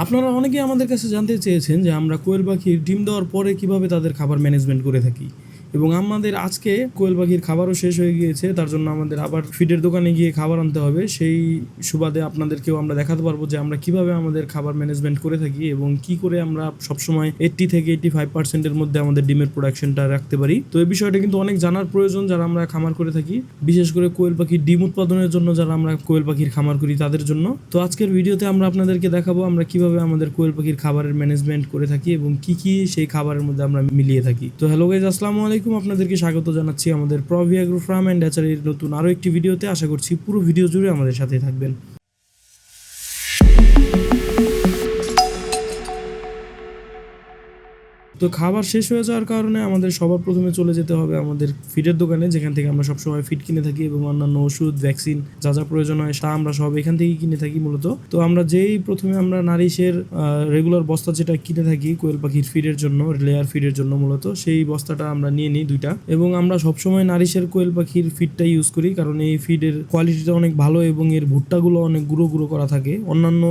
আপনারা অনেকেই আমাদের কাছে জানতে চেয়েছেন যে আমরা কোয়েল পাখির ডিম দেওয়ার পরে কীভাবে তাদের খাবার ম্যানেজমেন্ট করে থাকি। এবং আমাদের আজকে কোয়েল পাখির খাবারও শেষ হয়ে গিয়েছে, তার জন্য আমাদের আবার ফিডের দোকানে গিয়ে খাবার আনতে হবে। সেই সুবাদে আপনাদেরকেও আমরা দেখাতে পারব যে আমরা কীভাবে আমাদের খাবার ম্যানেজমেন্ট করে থাকি এবং কি করে আমরা সবসময় এইট্টি থেকে এইট্টি ফাইভ পার্সেন্টের মধ্যে আমাদের ডিমের প্রোডাকশনটা রাখতে পারি। তো এই বিষয়টা কিন্তু অনেক জানার প্রয়োজন যারা আমরা খামার করে থাকি, বিশেষ করে কোয়েল পাখির ডিম উৎপাদনের জন্য যারা আমরা কোয়েল পাখির খামার করি তাদের জন্য। তো আজকের ভিডিওতে আমরা আপনাদেরকে দেখাবো আমরা কীভাবে আমাদের কোয়েল পাখির খাবারের ম্যানেজমেন্ট করে থাকি এবং কি কি সেই খাবারের মধ্যে আমরা মিলিয়ে থাকি। তো হ্যালো গাইজ আসসালামু আলাইকুম। আপনাদেরকে স্বাগত জানাচ্ছি আমাদের প্রভিয়াগ্রো ফার্ম অ্যান্ড ন্যাচারের নতুন আরও একটি ভিডিওতে। আশা করছি পুরো ভিডিও জুড়ে আমাদের সাথে থাকবেন। তো খাবার শেষ হয়ে যাওয়ার কারণে আমাদের সবার প্রথমে চলে যেতে হবে আমাদের ফিডের দোকানে, যেখান থেকে আমরা সবসময় ফিড কিনে থাকি এবং অন্যান্য ওষুধ ভ্যাকসিন যা যা প্রয়োজন হয় তা আমরা সব এখান থেকেই কিনে থাকি মূলত। তো আমরা যেই প্রথমে আমরা নারিশের রেগুলার বস্তা যেটা কিনে থাকি কোয়েল পাখির ফিডের জন্য লেয়ার ফিডের জন্য মূলত, সেই বস্তাটা আমরা নিয়ে নিই দুইটা। এবং আমরা সবসময় নারিশের কোয়েল পাখির ফিডটা ইউজ করি, কারণ এই ফিডের কোয়ালিটিটা অনেক ভালো এবং এর ভুট্টাগুলো অনেক গুঁড়ো গুঁড়ো করা থাকে। অন্যান্য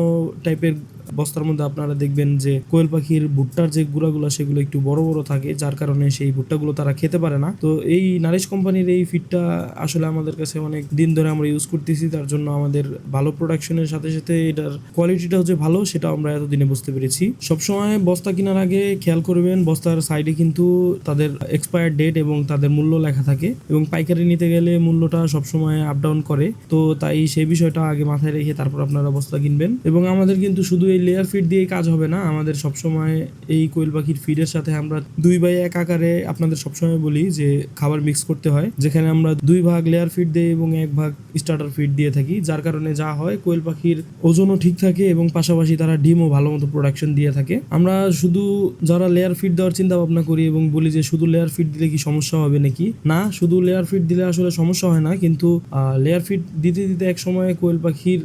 টাইপের বস্তার মধ্যে আপনারা দেখবেন যে কোয়েল পাখির ভুট্টার যে গুঁড়াগুলো, সেগুলো একটু বড় বড় থাকে, যার কারণে সেই ভুট্টাগুলো তারা খেতে পারে না। তো এই নারিশ কোম্পানির এই ফিডটা আসলে আমাদের কাছে অনেক দিন ধরে আমরা ইউজ করতেছি, তার জন্য আমাদের ভালো প্রোডাকশনের সাথে সাথে এটার কোয়ালিটিটা হচ্ছে ভালো সেটা আমরা এতদিনে বুঝতে পেরেছি। সবসময় বস্তা কেনার আগে খেয়াল করবেন, বস্তার সাইডে কিন্তু তাদের এক্সপায়ার ডেট এবং তাদের মূল্য লেখা থাকে এবং পাইকারি নিতে গেলে মূল্যটা সবসময় আপ ডাউন করে। তো তাই সেই বিষয়টা আগে মাথায় রেখে তারপর আপনারা বস্তা কিনবেন। এবং আমাদের কিন্তু শুধু এই লেয়ার ফিড দিয়ে কাজ হবে না? আমাদের সবসময় এই কোয়েল পাখির ফিডের সাথে আমরা দুই বাই এক আকারে আপনাদের সবসময় বলি যে খাবার মিক্স করতে হয়। যেখানে আমরা দুই ভাগ লেয়ার ফিড দিই এবং এক ভাগ স্টার্টার ফিড দিয়ে থাকি। যার কারণে যা হয়, কোয়েল পাখির ওজনও ঠিক থাকে এবং পাশাপাশি তারা ডিমও ভালো মতো প্রোডাকশন দিয়ে থাকে। আমরা শুধু যারা লেয়ার ফিড দেওয়ার চিন্তা ভাবনা করি এবং বলি যে শুধু লেয়ার ফিড দিলে কি সমস্যা হবে নাকি? না, শুধু লেয়ার ফিড দিলে আসলে সমস্যা হয় না, কিন্তু লেয়ার ফিড দিতে দিতে এক সময় কোয়েল পাখির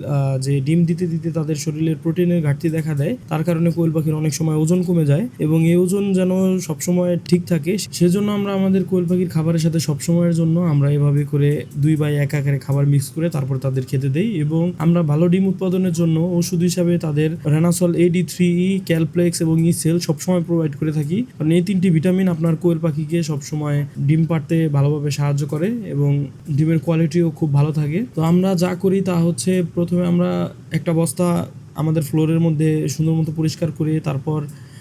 যে ডিম দিতে দিতে তাদের শরীরের প্রোটিনের ঘাটতি দেখা দেয়, তার কারণে কোয়েল পাখির অনেক সময় ওজন কমে যায় এবং এই ওজন যেন সবসময় ঠিক থাকে, সেজন্য আমরা আমাদের কোয়েল পাখির খাবারের সাথে সবসময়ের জন্য আমরা এভাবে করে দুই বাই এক আকারে খাবার মিক্স করে তারপর তাদের খেতে দেই এবং আমরা ভালো ডিম উৎপাদনের জন্য ওষুধ হিসাবে তাদের রেনাসল এডি থ্রি ই ক্যালপ্লেক্স এবং ইসেল সবসময় প্রোভাইড করে থাকি। কারণ এই তিনটি ভিটামিন আপনার কোয়েল পাখিকে সবসময় ডিম পাড়তে ভালোভাবে সাহায্য করে এবং ডিমের কোয়ালিটিও খুব ভালো থাকে। তো আমরা যা করি তা হচ্ছে প্রথমে আমরা একটা বস্তা আমাদের ফ্লোরের মধ্যে সুন্দর মতো পরিষ্কার করে তারপর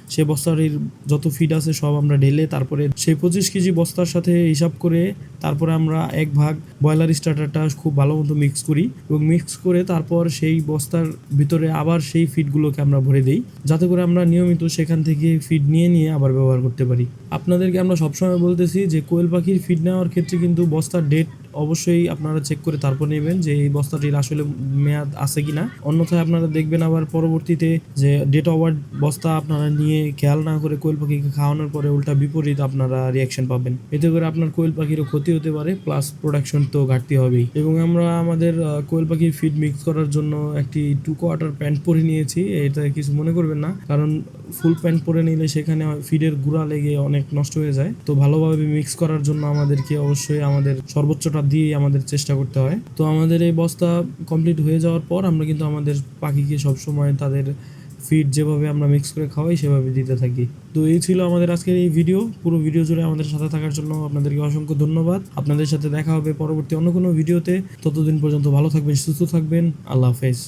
সে বস্তাটির যত ফিড আছে সব আমরা ঢেলে তারপরে সেই পঁচিশ কেজি বস্তার সাথে হিসাব করে তারপরে আমরা এক ভাগ ব্রয়লার স্টার্টারটা খুব ভালো মতো মিক্স করি এবং মিক্স করে তারপর সেই বস্তার ভিতরে আবার সেই ফিডগুলোকে আমরা ভরে দিই। যাতে করে আমরা নিয়মিত সেখান থেকে ফিড নিয়ে নিয়ে আবার ব্যবহার করতে পারি। আপনাদেরকে আমরা সবসময় বলতেছি যে কোয়েল পাখির ফিড নেওয়ার ক্ষেত্রে কিন্তু বস্তার ডেট অবশ্যই আপনারা চেক করে তারপর নেবেন যে এই বস্তাটির আসলে মেয়াদ আছে কিনা। অন্যথায় আপনারা দেখবেন আবার পরবর্তীতে যে ডেট ওভার বস্তা আপনারা নিয়ে খেয়াল না করে কোয়েল পাখিকে খাওয়ানোর পরে উল্টা বিপরীত আপনারা রিয়াকশন পাবেন। এতে করে আপনার কোয়েল পাখিরও ক্ষতি হতে পারে প্লাস প্রোডাকশন তো ঘাটতি হবেই। এবং আমরা আমাদের কোয়েল পাখির ফিড মিক্স করার জন্য একটি টু কোয়ার্টার প্যান্ট পরে নিয়েছি, এটা কিছু মনে করবেন না। কারণ ফুল প্যান্ট পরে নিলে সেখানে ফিডের গুঁড়া লেগে অনেক নষ্ট হয়ে যায়। তো ভালোভাবে মিক্স করার জন্য আমাদেরকে অবশ্যই আমাদের সর্বোচ্চটা দিয়েই আমাদের চেষ্টা করতে হয়। তো আমাদের এই বস্তা কমপ্লিট হয়ে যাওয়ার পর আমরা কিন্তু আমাদের পাখিকে সবসময় তাদের ফিড যেভাবে আমরা মিক্স করে খাওয়াই সেভাবে দিতে থাকি। তো এই ছিল আমাদের আজকের এই ভিডিও পুরো ভিডিও জুড়ে আমাদের সাথে থাকার জন্য আপনাদেরকে অসংখ্য ধন্যবাদ। আপনাদের সাথে দেখা হবে পরবর্তী অন্য কোনো ভিডিওতে ততদিন পর্যন্ত ভালো থাকবেন, সুস্থ থাকবেন। আল্লাহ হাফেজ।